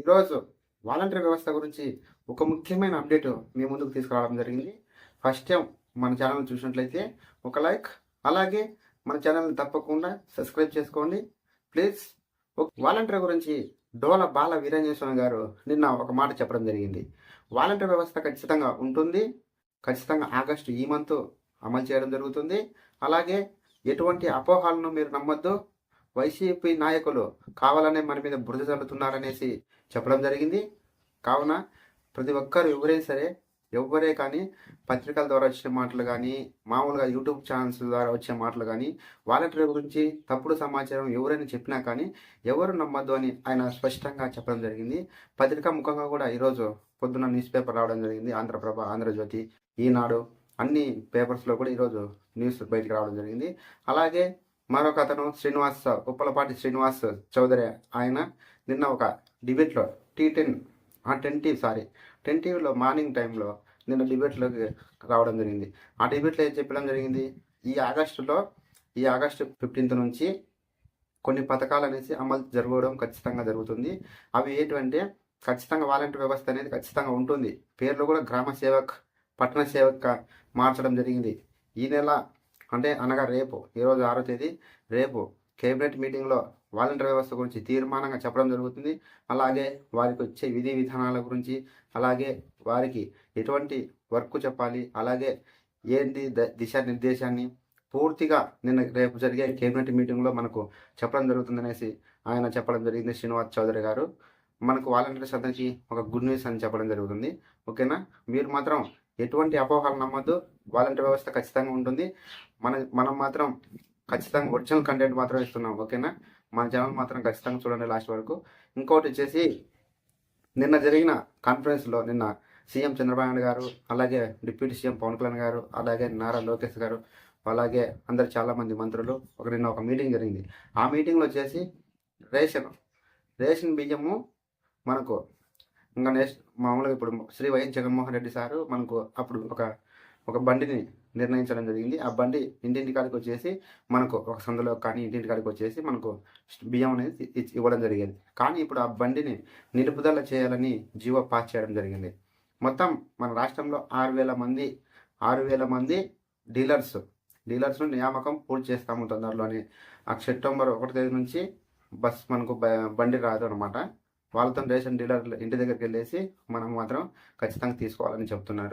ఈరోజు వాలంటీర్ వ్యవస్థ గురించి ఒక ముఖ్యమైన అప్డేట్ మీ ముందుకు తీసుకురావడం జరిగింది. ఫస్ట్ టైం మన ఛానల్ చూసినట్లయితే ఒక లైక్ అలాగే మన ఛానల్ని తప్పకుండా సబ్స్క్రైబ్ చేసుకోండి. ప్లీజ్ వాలంటీర్ గురించి డోల బాల వీరంజస్వామి గారు నిన్న ఒక మాట చెప్పడం జరిగింది. వాలంటీర్ వ్యవస్థ ఖచ్చితంగా ఉంటుంది. ఖచ్చితంగా ఆగస్టు ఈ మంత్ అమలు చేయడం జరుగుతుంది. అలాగే ఎటువంటి అపోహాలను మీరు నమ్మొద్దు. వైసీపీ నాయకులు కావాలనే మన మీద బురద చల్లుతున్నారనేసి చెప్పడం జరిగింది. కావున ప్రతి ఒక్కరు ఎవరైనా సరే ఎవరే కానీ పత్రికల ద్వారా వచ్చే మాటలు కానీ మామూలుగా యూట్యూబ్ ఛానల్స్ ద్వారా వచ్చే మాటలు కానీ వాలంటీర్ గురించి తప్పుడు సమాచారం ఎవరైనా చెప్పినా కానీ ఎవరు నమ్మద్దు అని ఆయన స్పష్టంగా చెప్పడం జరిగింది. పత్రికా ముఖంగా కూడా ఈరోజు పొద్దున్న న్యూస్ పేపర్ రావడం జరిగింది. ఆంధ్రప్రభ ఆంధ్రజ్యోతి ఈనాడు అన్ని పేపర్స్లో కూడా ఈరోజు న్యూస్ బయటకు రావడం జరిగింది. అలాగే మరొక అతను శ్రీనివాస్ ఉప్పలపాటి శ్రీనివాస్ చౌదరి ఆయన నిన్న ఒక డిబేట్లో T ten ten TV sorry ten టీవీలో మార్నింగ్ టైంలో నిన్న డిబేట్లోకి రావడం జరిగింది. ఆ డిబేట్లో ఏం చెప్పడం జరిగింది? ఈ ఆగస్టులో ఈ ఆగస్టు ఫిఫ్టీన్త్ నుంచి కొన్ని పథకాలు అనేసి అమలు జరగడం ఖచ్చితంగా జరుగుతుంది. అవి ఏంటంటే ఖచ్చితంగా వాలంటీర్ వ్యవస్థ అనేది ఖచ్చితంగా ఉంటుంది. పేర్లు కూడా గ్రామ సేవక్ పట్టణ సేవక్ మార్చడం జరిగింది. ఈ నెల అంటే అనగా రేపు ఈరోజు ఆరో తేదీ రేపు కేబినెట్ మీటింగ్లో వాలంటీర్ వ్యవస్థ గురించి తీర్మానంగా చెప్పడం జరుగుతుంది. అలాగే వారికి వచ్చే విధి విధానాల గురించి అలాగే వారికి ఎటువంటి వర్క్ చెప్పాలి అలాగే ఏంటి ద- దిశానిర్దేశాన్ని పూర్తిగా నిన్న రేపు జరిగే కేబినెట్ మీటింగ్లో మనకు చెప్పడం జరుగుతుందనేసి ఆయన చెప్పడం జరిగింది శ్రీనివాస్ చౌదరి గారు. మనకు వాలంటీర్స్ అందరికీ ఒక గుడ్ న్యూస్ అని చెప్పడం జరుగుతుంది. ఓకేనా? మీరు మాత్రం ఎటువంటి అపోహలు నమ్మద్దు. వాలంటీర్ వ్యవస్థ ఖచ్చితంగా ఉంటుంది. మన మనం మాత్రం ఖచ్చితంగా ఒరిజినల్ కంటెంట్ మాత్రం ఇస్తున్నాం. ఓకేనా? మన ఛానల్ మాత్రం ఖచ్చితంగా చూడండి లాస్ట్ వరకు. ఇంకోటి వచ్చేసి నిన్న జరిగిన కాన్ఫరెన్స్లో నిన్న సీఎం చంద్రబాబు నాయుడు గారు అలాగే డిప్యూటీ సీఎం పవన్ కళ్యాణ్ గారు అలాగే నారా లోకేష్ గారు అలాగే అందరు చాలామంది మంత్రులు. ఒక నిన్న ఒక మీటింగ్ జరిగింది. ఆ మీటింగ్లో వచ్చేసి రేషన్ రేషన్ బియ్యము మనకు ఇంకా నెక్స్ట్ మామూలుగా ఇప్పుడు Shri Y S Jaganmohan Reddy sir మనకు అప్పుడు ఒక ఒక బండిని నిర్ణయించడం జరిగింది. ఆ బండి ఇంటింటి కాడికి వచ్చేసి మనకు ఒక సందులో కానీ ఇంటింటి కాడికి వచ్చేసి మనకు బియ్యం అనేది ఇవ్వడం జరిగేది. కానీ ఇప్పుడు ఆ బండిని నిలుపుదల చేయాలని జీవో పాస్ చేయడం జరిగింది. మొత్తం మన రాష్ట్రంలో ఆరు వేల మంది ఆరు వేల మంది డీలర్స్ డీలర్స్ను నియామకం పూర్తి చేస్తాము తొందరలోనే. ఆ సెప్టెంబర్ ఒకటి తేదీ నుంచి బస్ మనకు బ- బండి రాదు అనమాట వాళ్ళతో రేషన్ డీలర్ ఇంటి దగ్గరికి వెళ్ళేసి మనం మాత్రం ఖచ్చితంగా తీసుకోవాలని చెప్తున్నారు.